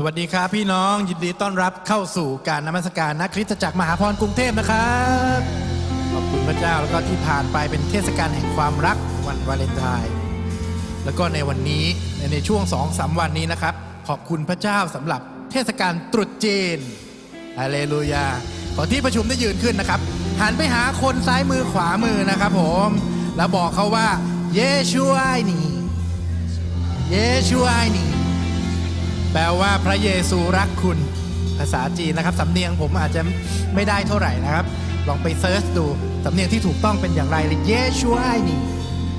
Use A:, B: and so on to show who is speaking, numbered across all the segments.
A: สวัสดีครับ พี่น้องยินดีต้อนรับเข้าสู่การนมัสการนักคริสตจักรมหาพรกรุงเทพนะครับขอบคุณพระเจ้าแล้วก็ที่ผ่านไปเป็นเทศกาลแห่งความรักวันวาเลนไทน์แล้วก็ในวันนี้ในช่วงสองสามวันนี้นะครับ ขอบคุณพระเจ้าสำหรับเทศกาลตรุษจีนฮาเลลูยาขอที่ประชุมได้ยืนขึ้นนะครับหันไปหาคนซ้ายมือขวามือนะครับผม แล้วบอกเขาว่า เยชูไอนีเยชูไอนี แปลว่าพระเยซูรักคุณภาษาจีนนะครับสำเนียงผมอาจจะไม่ได้เท่าไหร่นะครับ ลองไปเซิร์ชดูสำเนียงที่ถูกต้องเป็นอย่างไรเลยเยชูไอนี่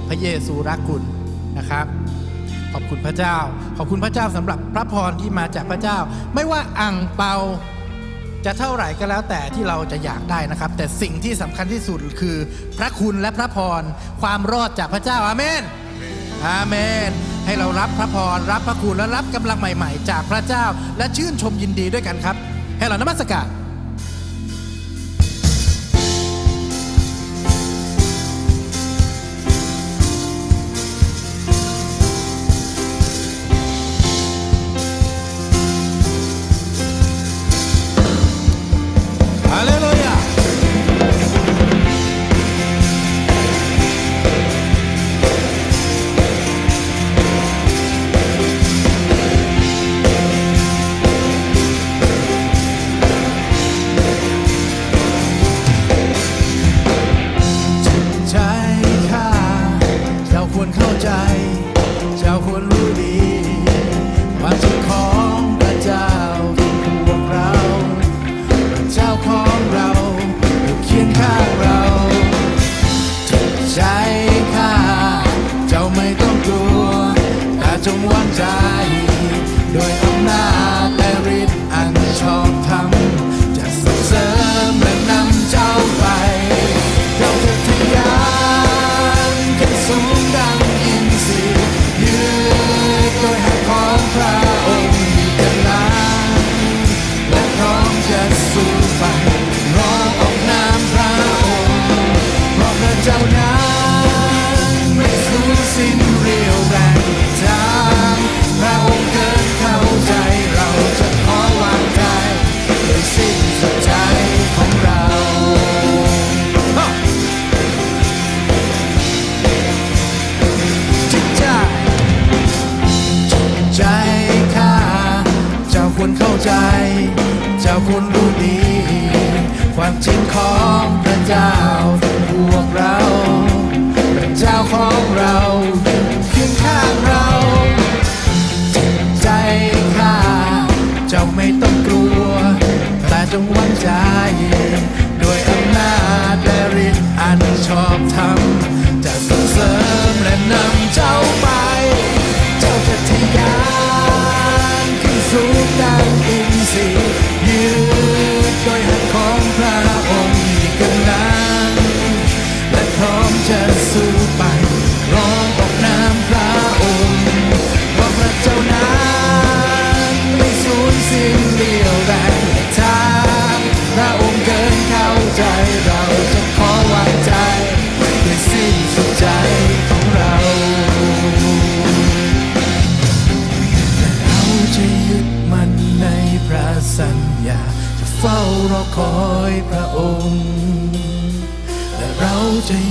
A: พระเยซูรักคุณนะครับ ขอบคุณพระเจ้า ขอบคุณพระเจ้าสำหรับพระพรที่มาจากพระเจ้า ไม่ว่าอ่างเปาจะเท่าไหร่ก็แล้วแต่ที่เราจะอยากได้นะครับ แต่สิ่งที่สำคัญที่สุดคือ พระคุณและพระพรความรอดจากพระเจ้าอาเมนอาเมน ให้เรารับพระพรรับพระคุณและรับกำลังใหม่ ๆ จากพระเจ้า และชื่นชมยินดีด้วยกันครับ ให้เรานมัสการ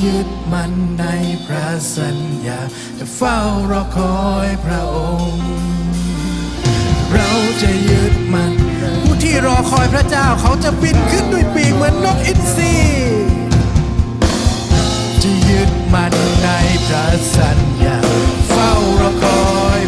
A: ยึดมั่นในพระสัญญา จะเฝ้ารอคอยพระองค์ เราจะยึดมั่นผู้ที่รอคอยพระเจ้าเขาจะบินขึ้นด้วยปีกเหมือนนกอินทรีจะยึดมั่นในพระสัญญา เฝ้ารอคอย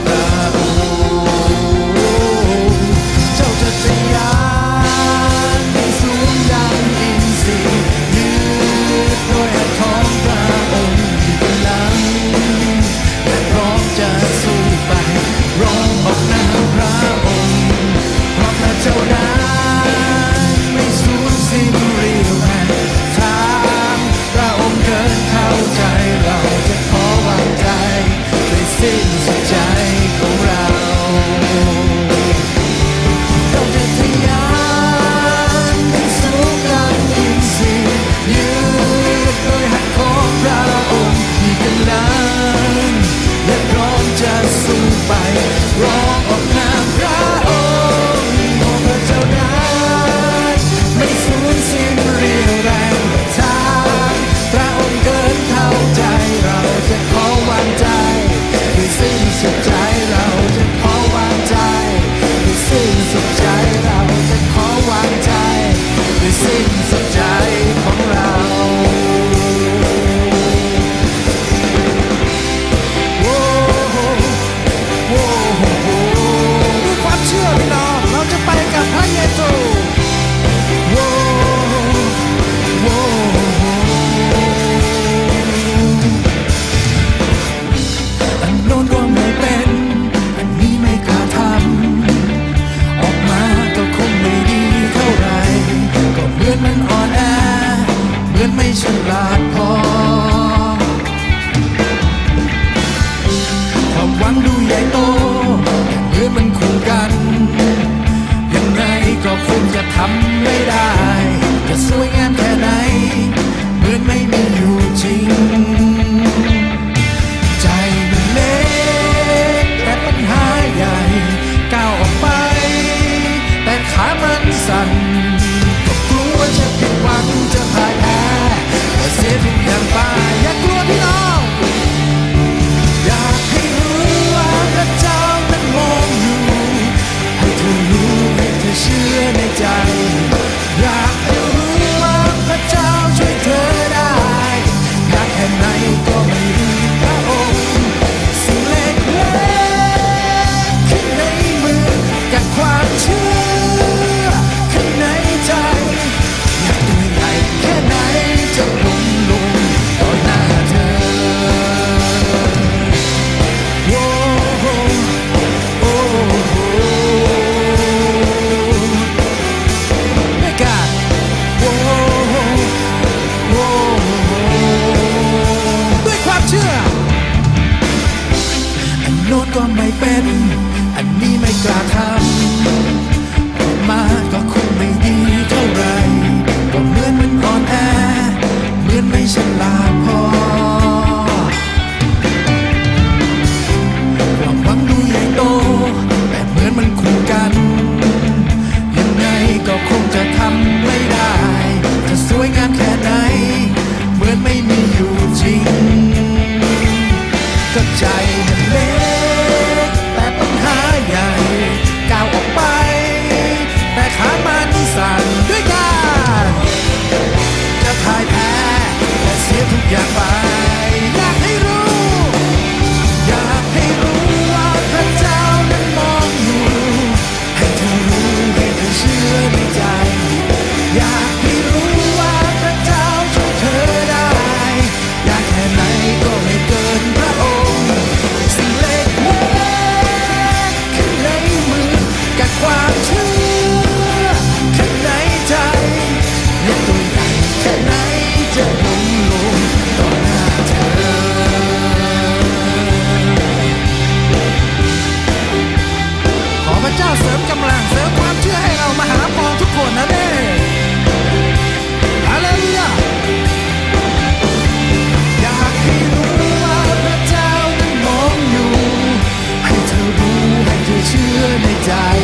A: soon they die.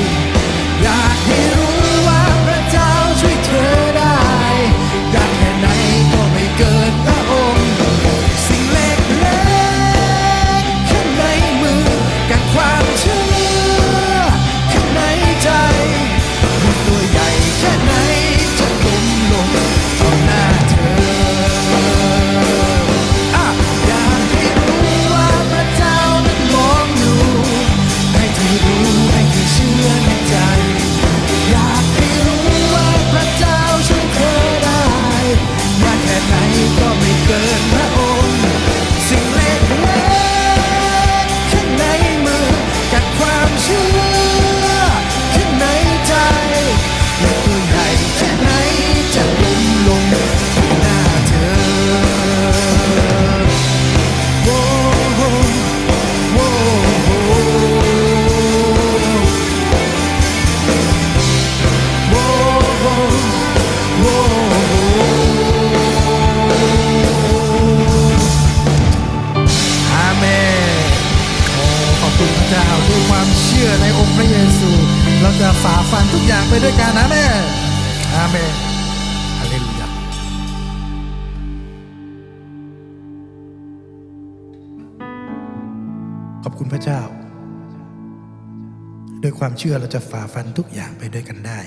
A: เชื่อเราจะฝ่าฟันทุกอย่างไปด้วยกันได้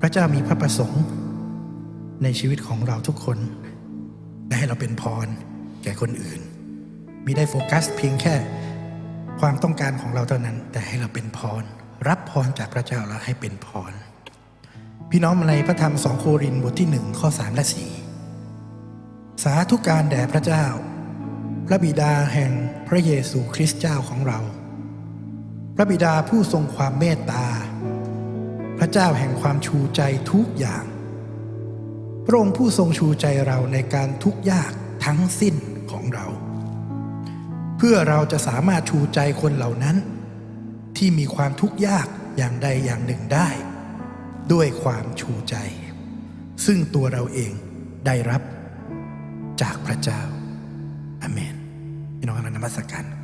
A: พระเจ้ามีพระประสงค์ ในชีวิตของเราทุกคนและให้เราเป็นพรแก่คนอื่น มีได้โฟกัสเพียงแค่ความต้องการของเราเท่านั้น แต่ให้เราเป็นพร รับพรจากพระเจ้าแล้วให้เป็นพร พี่น้องในพระธรรมสองโครินบทที่หนึ่งข้อสามและสี่สาธุการแด่พระเจ้า พระบิดาแห่งพระเยซูคริสต์เจ้าของเรา พระบิดาผู้ทรงความเมตตา พระเจ้าแห่งความชูใจทุกอย่าง พระองค์ผู้ทรงชูใจเราในการทุกยากทั้งสิ้นของเรา เพื่อเราจะสามารถชูใจคนเหล่านั้น ที่มีความทุกยากอย่างใดอย่างหนึ่งได้ ด้วยความชูใจ ซึ่งตัวเราเองได้รับจากพระเจ้าอาเมนพี่น้องอนันมัสการ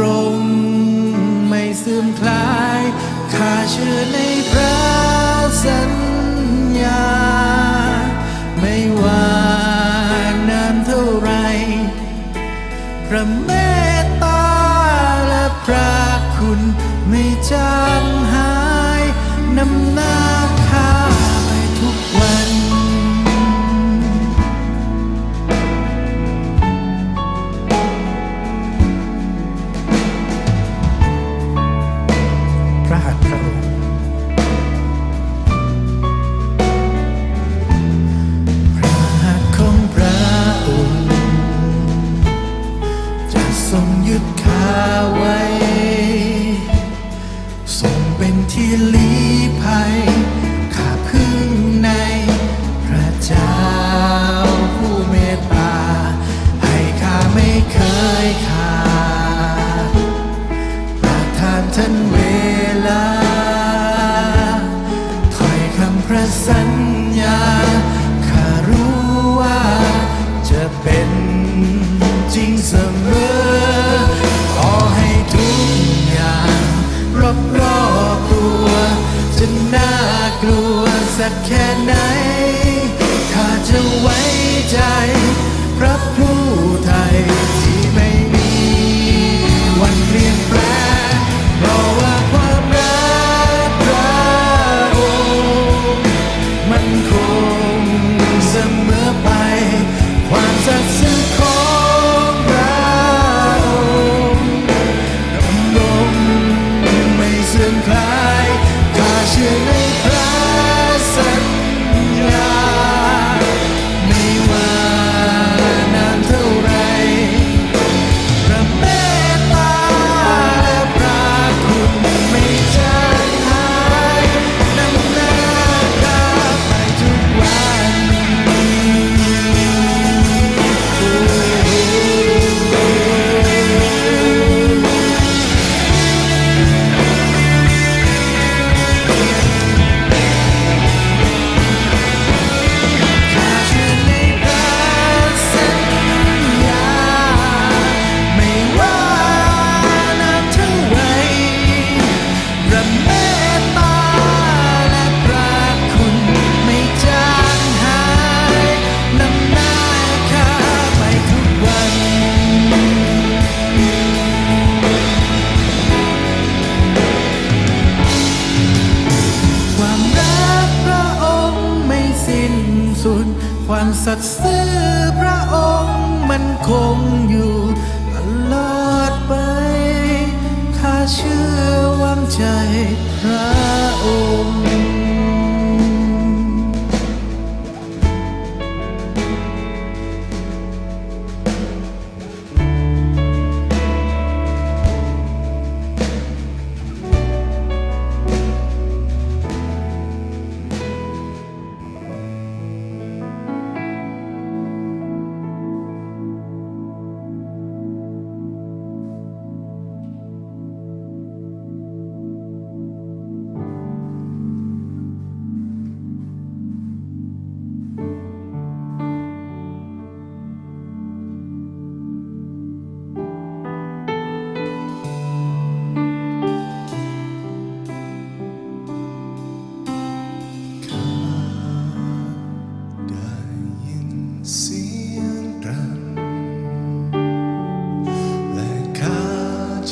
A: รมไม่ซึมคลายข้าเชื่อในพระสัญญา ไม่ว่านานเท่าไร พระเมตตาและพระคุณไม่จาง 七月里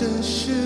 A: 真实。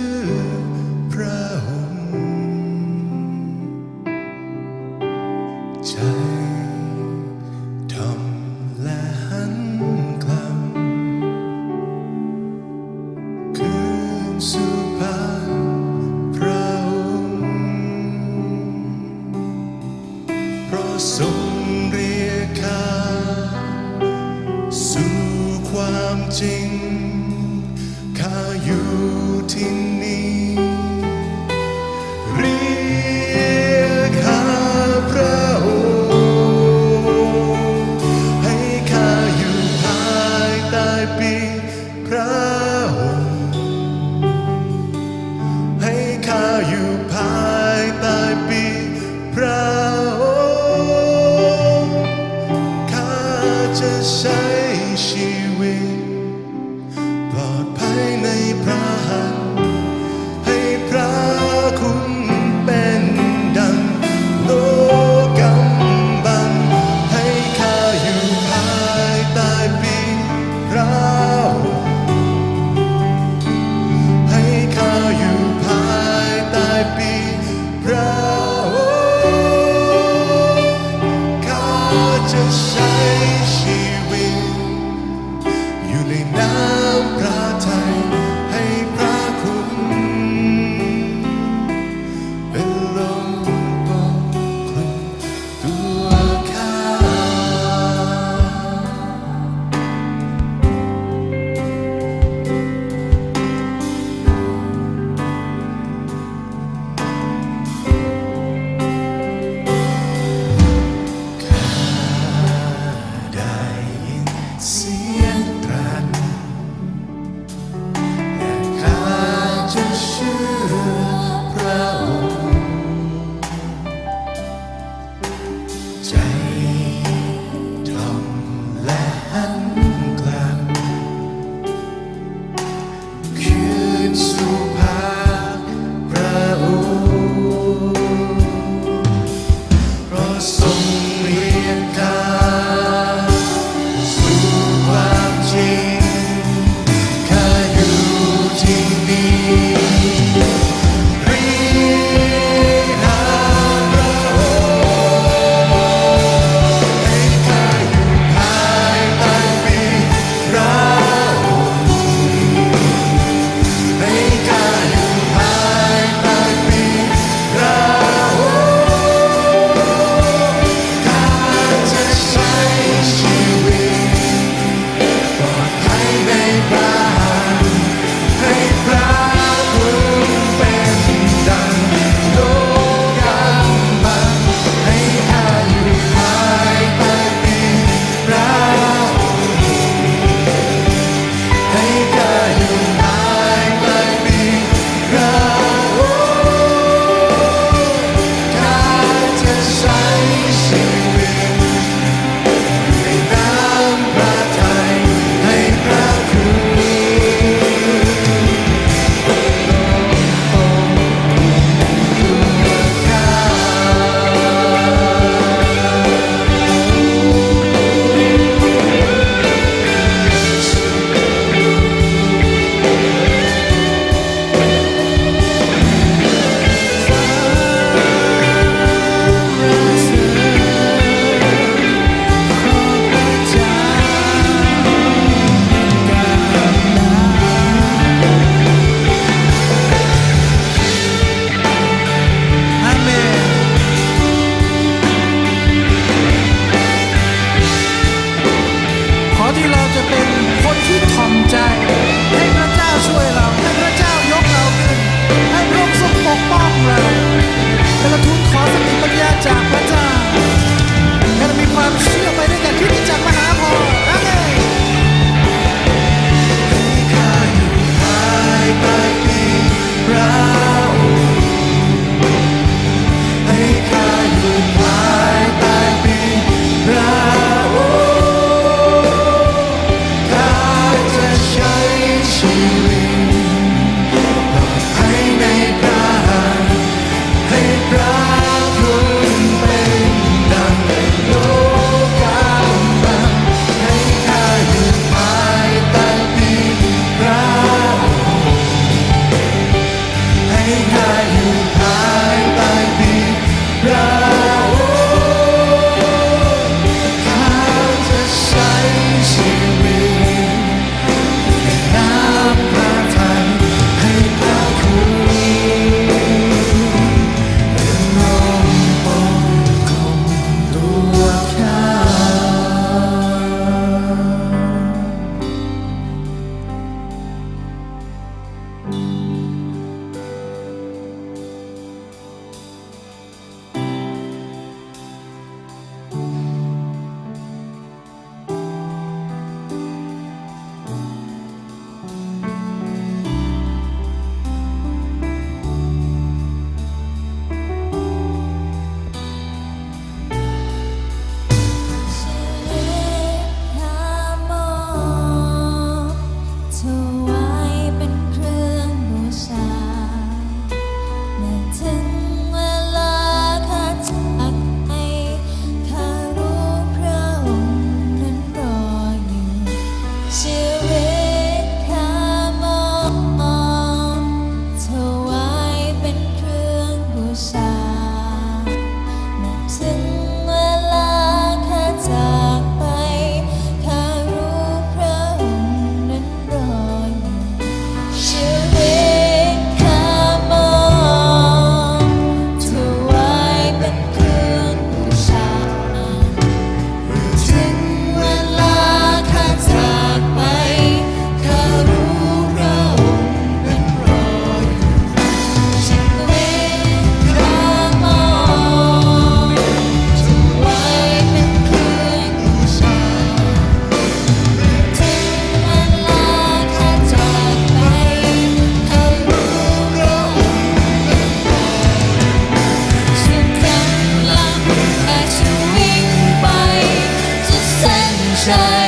A: shine.